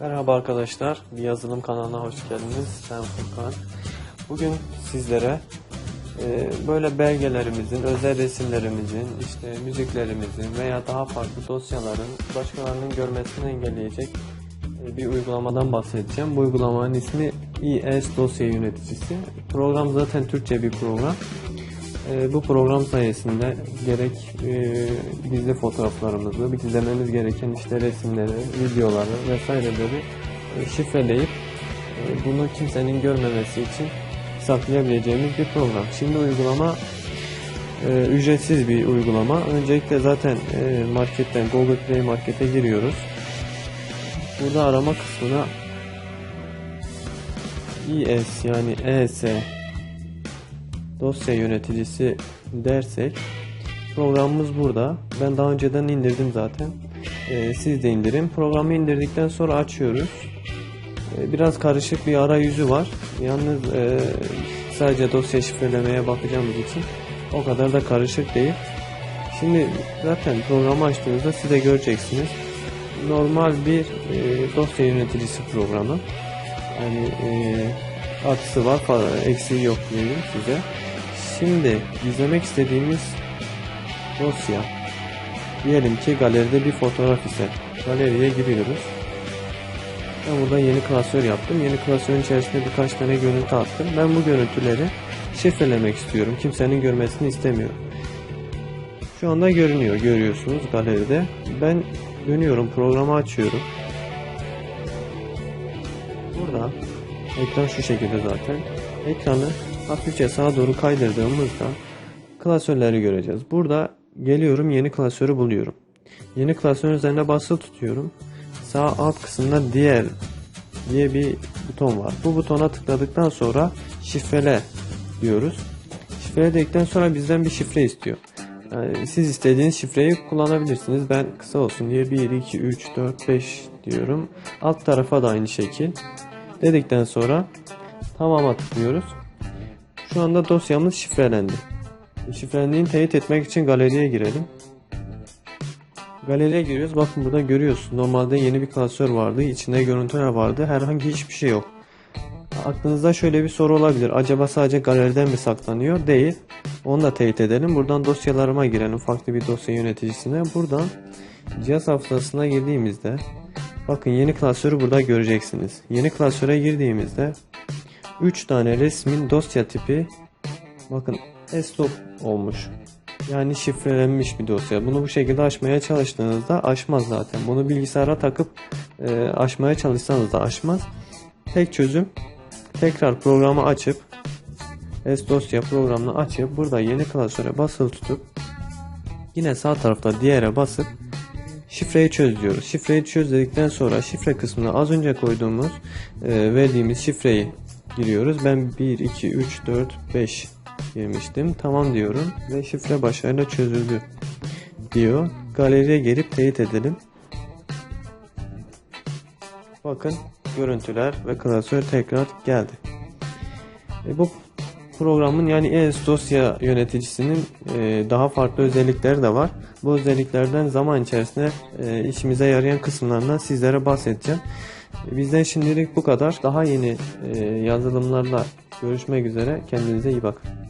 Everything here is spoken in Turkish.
Merhaba arkadaşlar, bir yazılım kanalına hoş geldiniz. Ben Furkan. Bugün sizlere e, böyle belgelerimizin, özel resimlerimizin, işte müziklerimizin veya daha farklı dosyaların başkalarının görmesini engelleyecek e, bir uygulamadan bahsedeceğim. Bu uygulamanın ismi ES Dosya Yöneticisi. Program zaten Türkçe bir program. E, bu program sayesinde gerek e, gizli fotoğraflarımızı, gizlememiz gereken işte resimleri, videoları vesaireleri e, şifreleyip e, bunu kimsenin görmemesi için saklayabileceğimiz bir program. Şimdi uygulama e, ücretsiz bir uygulama. Öncelikle zaten e, marketten Google Play Market'e giriyoruz. Burada arama kısmına ES yani ES dosya yöneticisi dersek programımız burada. Ben daha önceden indirdim zaten. Ee, siz de indirin. Programı indirdikten sonra açıyoruz. Ee, biraz karışık bir arayüzü var. Yalnız e, sadece dosya şifrelemeye bakacağımız için o kadar da karışık değil. Şimdi zaten programı açtığınızda siz de göreceksiniz. Normal bir e, dosya yöneticisi programı. Yani e, artısı var eksiği yok diyelim size. Şimdi gizlemek istediğimiz dosya diyelim ki galeride bir fotoğraf ise galeriye giriyoruz. Ben burada yeni klasör yaptım. Yeni klasörün içerisinde birkaç tane görüntü attım. Ben bu görüntüleri şifrelemek istiyorum. Kimsenin görmesini istemiyorum. Şu anda görünüyor. Görüyorsunuz galeride. Ben dönüyorum. Programı açıyorum. Burada ekran şu şekilde zaten. Ekranı hafifçe sağa doğru kaydırdığımızda klasörleri göreceğiz. Burada geliyorum yeni klasörü buluyorum. Yeni klasörün üzerine basılı tutuyorum. Sağ alt kısımda diğer diye bir buton var. Bu butona tıkladıktan sonra şifrele diyoruz. Şifrele dedikten sonra bizden bir şifre istiyor. Yani siz istediğiniz şifreyi kullanabilirsiniz. Ben kısa olsun diye 1, 2, 3, 4, 5 diyorum. Alt tarafa da aynı şekil. Dedikten sonra tamama tıklıyoruz. Şu anda dosyamız şifrelendi. Şifrelendiğini teyit etmek için galeriye girelim. Galeriye giriyoruz. Bakın burada görüyorsun. Normalde yeni bir klasör vardı. İçinde görüntüler vardı. Herhangi hiçbir şey yok. Aklınızda şöyle bir soru olabilir. Acaba sadece galeriden mi saklanıyor? Değil. Onu da teyit edelim. Buradan dosyalarıma girelim. Farklı bir dosya yöneticisine. Buradan cihaz hafızasına girdiğimizde bakın yeni klasörü burada göreceksiniz. Yeni klasöre girdiğimizde 3 tane resmin dosya tipi bakın stop olmuş. Yani şifrelenmiş bir dosya. Bunu bu şekilde açmaya çalıştığınızda açmaz zaten. Bunu bilgisayara takıp e, açmaya çalışsanız da açmaz. Tek çözüm tekrar programı açıp S dosya programını açıp burada yeni klasöre basılı tutup yine sağ tarafta diğere basıp şifreyi çöz diyoruz. Şifreyi çöz dedikten sonra şifre kısmına az önce koyduğumuz e, verdiğimiz şifreyi giriyoruz. Ben 1, 2, 3, 4, 5 girmiştim. Tamam diyorum ve şifre başarıyla çözüldü diyor. Galeriye gelip teyit edelim. Bakın görüntüler ve klasör tekrar geldi. E, bu programın yani ES dosya yöneticisinin e, daha farklı özellikleri de var. Bu özelliklerden zaman içerisinde e, işimize yarayan kısımlarından sizlere bahsedeceğim. E, bizden şimdilik bu kadar. Daha yeni e, yazılımlarla görüşmek üzere. Kendinize iyi bakın.